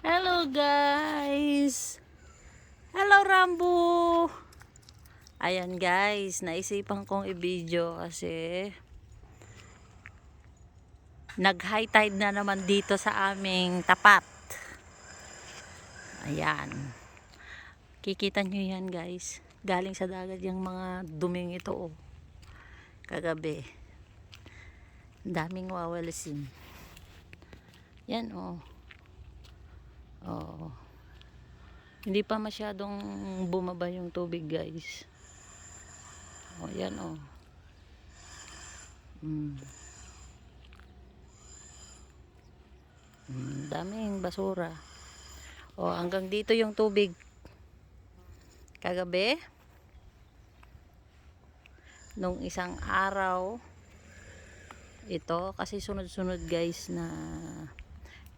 Hello guys! Hello Rambo! Ayan guys, naisipan kong i-video kasi nag-high tide na naman dito sa aming tapat. Ayan. Kikita nyo yan guys. Galing sa dagat yung mga duming ito oh. Kagabi. Daming wawalisin. Yan oh. Oo. Hindi pa masyadong bumaba yung tubig, guys. O, yan, o. Mm. Mm, daming basura. O, hanggang dito yung tubig. Kagabi, nung isang araw, ito, kasi sunod-sunod guys na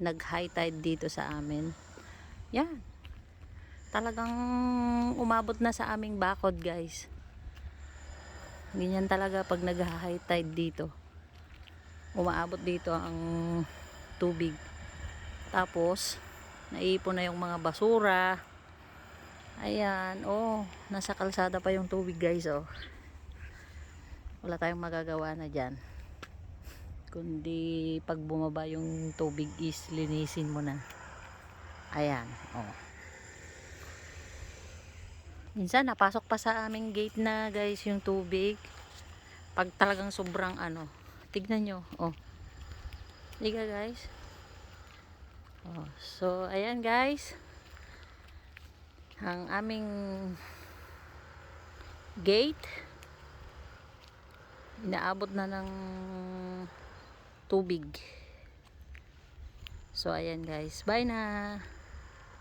nag high tide dito sa amin. Yan. Talagang umabot na sa aming bakod guys. Ganyan talaga pag nag high tide dito. Umaabot dito ang tubig. Tapos naipon na yung mga basura. Ayan oh nasa kalsada pa yung tubig guys oh. Wala tayong magagawa na dyan kundi pag bumaba yung tubig is linisin mo na. Ayan oh. Minsan napasok pa sa aming gate na guys yung tubig. Pag talagang sobrang ano. Tignan nyo oh. Liga guys. Oh, so ayan guys. Ang aming gate. Inaabot na ng tubig. So, ayan guys. Bye na!